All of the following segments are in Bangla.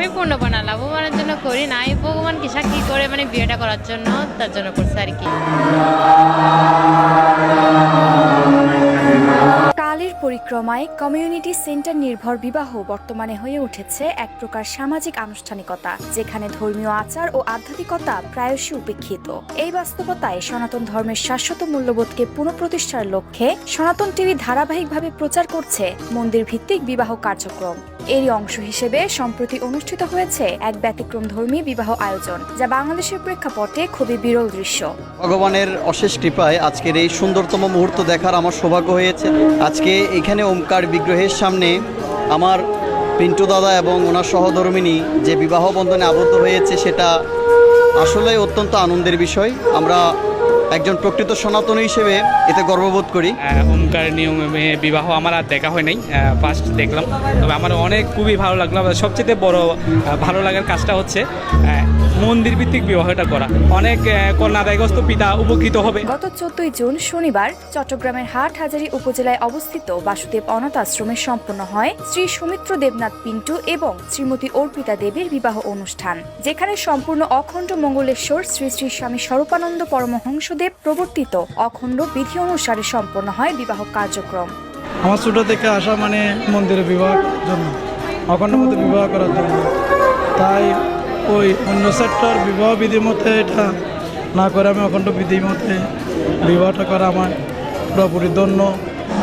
আমি পূর্ণপা না লাভবানের জন্য করি না। আমি ভগবানকে সাক্ষী করে মানে বিয়েটা করার জন্য, তার জন্য করছে আর কি। পরিক্রমায় কমিউনিটি সেন্টার নির্ভর বিবাহ বর্তমানে হয়ে উঠেছে এক প্রকার সামাজিক আনুষ্ঠানিকতা, যেখানে ধর্মীয় আচার ও আধ্যাত্মিকতা প্রায়শই উপেক্ষিত। এই বাস্তবতায় সনাতন ধর্মের শাশ্বত মূল্যবোধকে পুনঃপ্রতিষ্ঠার লক্ষ্যে সনাতন টিভি ধারাবাহিকভাবে প্রচার করছে মন্দির ভিত্তিক বিবাহ কার্যক্রম। এরই অংশ হিসেবে সম্প্রতি অনুষ্ঠিত হয়েছে এক ব্যতিক্রম ধর্মী বিবাহ আয়োজন, যা বাংলাদেশের প্রেক্ষাপটে খুবই বিরল দৃশ্য। ভগবানের অশেষ কৃপায় আজকের এই সুন্দরতম মুহূর্ত দেখার আমার সৌভাগ্য হয়েছে। আজকে এখানে ওমকার বিগ্রহের সামনে আমার পিন্টু দাদা এবং ওনার সহধর্মিনী যে বিবাহ বন্ধনে আবদ্ধ হয়েছে সেটা আসলে অত্যন্ত আনন্দের বিষয়। আমরা একজন প্রকৃত সনাতনী হিসেবে এতে গর্ববোধ করি। ওমকার নিয়মে বিবাহ আমার আর দেখা হয় নাই ফার্স্ট দেখলাম। তবে আমার অনেক খুবই ভালো লাগল। সবচেয়ে বড় ভালো লাগার কাজটা হচ্ছে মন্দির ভিত্তিক বিবাহটা করা। অনেক কন্যাদায়গ্রস্ত পিতা উপকৃত হবে। গত চোদ্দই জুন শনিবার চট্টগ্রামের হাটহাজারী উপজেলায় অবস্থিত বাসুদেব অনাথ আশ্রমে সম্পন্ন হয় শ্রী সুমিত্র দেবনাথ পিন্টু এবং শ্রীমতী অর্পিতা দেবীর বিবাহ অনুষ্ঠান। যেখানে সম্পূর্ণ অখণ্ড মঙ্গলেশ্বর শ্রী শ্রী স্বামী স্বরূপানন্দ পরমহংসদেব প্রবর্তিত অখণ্ড বিধি অনুসারে সম্পন্ন হয় বিবাহ কার্যক্রম। আমার ছোট থেকে আসা মানে মন্দিরে বিবাহ জন্য অখণ্ড মতো বিবাহ করার জন্য। তাই ওই অন্য সেক্টর বিবাহ বিধি মতে এটা না করে আমি অখণ্ড বিধি মতে বিবাহটা করা আমার পুরোপুরি ধন্য।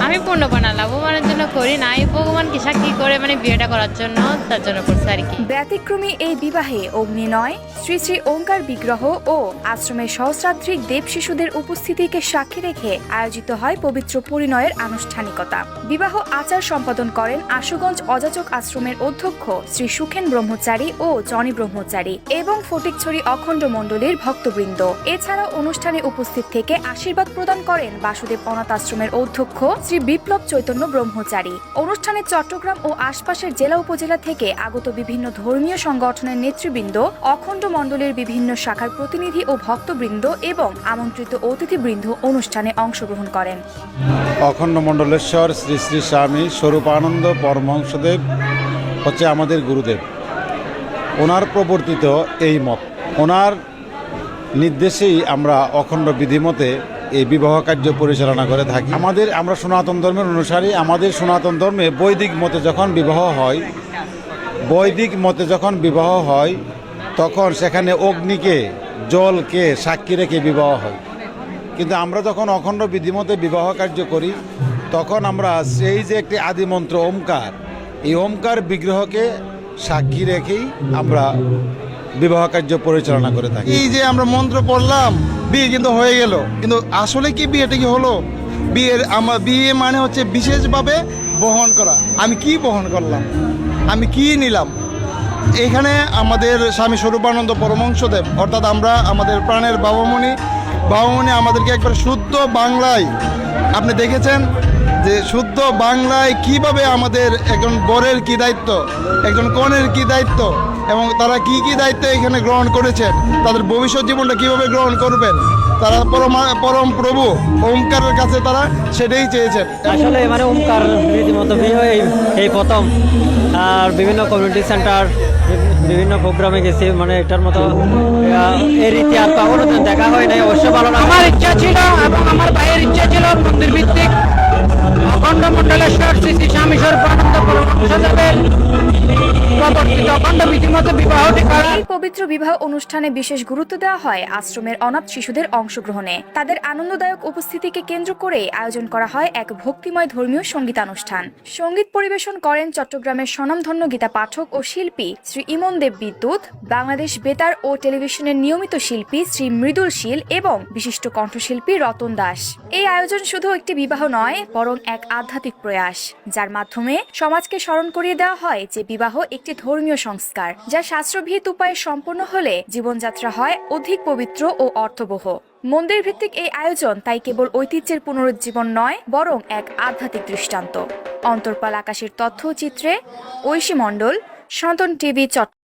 আমি পূর্ণপা না লাভবানের জন্য করি না। আমি ভগবানকে সাক্ষী করে মানে বিয়েটা করার জন্য? তার জন্য করছি আর কি। ব্যতিক্রমী এই বিবাহে অগ্নি নয় শ্রী শ্রী ওঙ্কার বিগ্রহ ও আশ্রমের সহস্রাধিক দেব শিশুদের উপস্থিতিকে সাক্ষী রেখে আয়োজিত হয় পবিত্র পরিণয়ের আনুষ্ঠানিকতা। বিবাহ আচার সম্পাদন করেন আশুগঞ্জ অযাচক আশ্রমের অধ্যক্ষ শ্রী সুখেন ব্রহ্মচারী ও জনি ব্রহ্মচারী এবং ফটিকছড়ি অখণ্ড মণ্ডলীর ভক্তবৃন্দ। এছাড়া অনুষ্ঠানে উপস্থিত থেকে আশীর্বাদ প্রদান করেন বাসুদেব অনাথ আশ্রমের অধ্যক্ষ শ্রী বিপ্লব চৈতন্য ব্রহ্মচারী। অনুষ্ঠানে চট্টগ্রাম ও আশপাশের জেলা উপজেলা থেকে আগত বিভিন্ন ধর্মীয় সংগঠনের নেতৃবৃন্দ, অখণ্ড মণ্ডলের বিভিন্ন শাখার প্রতিনিধি ও ভক্তবৃন্দ এবং আমন্ত্রিত অতিথিবৃন্দ অনুষ্ঠানে অংশগ্রহণ করেন। অখণ্ড মণ্ডলেশ্বর শ্রী শ্রী স্বামী স্বরূপানন্দ পরমহংসদেব হচ্ছে আমাদের গুরুদেব। ওনার প্রবর্তিত এই মত ওনার নির্দেশেই আমরা অখণ্ড বিধিমতে এই বিবাহ কার্য পরিচালনা করে থাকি। আমাদের আমরা সনাতন ধর্মের অনুসারী আমাদের সনাতন ধর্মে বৈদিক মতে যখন বিবাহ হয় বৈদিক মতে যখন বিবাহ হয় তখন সেখানে অগ্নিকে জলকে সাক্ষী রেখে বিবাহ হয়। কিন্তু আমরা যখন অখণ্ড বিধিমতে বিবাহ কার্য করি তখন আমরা সেই যে একটি আদিমন্ত্র ওমকার এই ওমকার বিগ্রহকে সাক্ষী রেখেই আমরা বিবাহ কার্য পরিচালনা করে থাকি। এই যে আমরা মন্ত্র পড়লাম বিয়ে কিন্তু হয়ে গেল। কিন্তু আসলে কি বিয়েটা কি হলো? বিয়ের আমার বিয়ে মানে হচ্ছে বিশেষভাবে বহন করা। আমি কি বহন করলাম? আমি কি নিলাম? এখানে আমাদের স্বামী স্বরূপানন্দ পরমংশদেব অর্থাৎ আমরা আমাদের প্রাণের বাবামণি বাবামণি আমাদেরকে একবার শুদ্ধ বাংলায়, আপনি দেখেছেন? যে শুদ্ধ বাংলায় কীভাবে আমাদের একজন বরের কি দায়িত্ব একজন কনের কি দায়িত্ব এবং তারা কি কি দায়িত্ব এখানে গ্রহণ করেছেন তাদের ভবিষ্যৎ জীবনটা কীভাবে গ্রহণ করবেন তারা পরমা পরম প্রভু ওমকারের কাছে তারা সেটাই চেয়েছেন। আসলে মানে ওমকার রীতিমতো বিয়ে এই এই প্রথম। আর বিভিন্ন কমিউনিটি সেন্টার বিভিন্ন প্রোগ্রামে গেছি মানে এটার মতো এই রীতি আর কখনো দেখা হয় নাই। অবশ্য ভালো না আমার ইচ্ছা ছিল এবং আমার ভাইয়ের ইচ্ছা পবিত্র বিবাহ অনুষ্ঠানে বিশেষ গুরুত্ব দেওয়া হয় আশ্রমের অনাথ শিশুদের অংশগ্রহণে। তাদের আনন্দদায়ক উপস্থিতিকে কেন্দ্র করে আয়োজন করা হয় এক ভক্তিময় ধর্মীয় সঙ্গীতানুষ্ঠান। সংগীত পরিবেশন করেন চট্টগ্রামের স্বনামধন্য গীতা পাঠক ও শিল্পী শ্রী ইমন দেব বিদ্যুৎ, বাংলাদেশ বেতার ও টেলিভিশনের নিয়মিত শিল্পী শ্রী মৃদুল শীল এবং বিশিষ্ট কণ্ঠশিল্পী রতন দাস। এই আয়োজন শুধু একটি বিবাহ নয়, বরং এক আধ্যাত্মিক প্রয়াস, যার মাধ্যমে সমাজকে স্মরণ করিয়ে দেওয়া হয় যে বিবাহ একটি ধর্মীয় সংস্কার, যা শাস্ত্রভিত উপায়ে সম্পন্ন হলে জীবনযাত্রা হয় অধিক পবিত্র ও অর্থবহ। মন্দির ভিত্তিক এই আয়োজন তাই কেবল ঐতিহ্যের পুনরুজ্জীবন নয়, বরং এক আধ্যাত্মিক দৃষ্টান্ত। অন্তর্পাল আকাশের তথ্যচিত্রে ঐশী মণ্ডল সন্তান টিভি চট্ট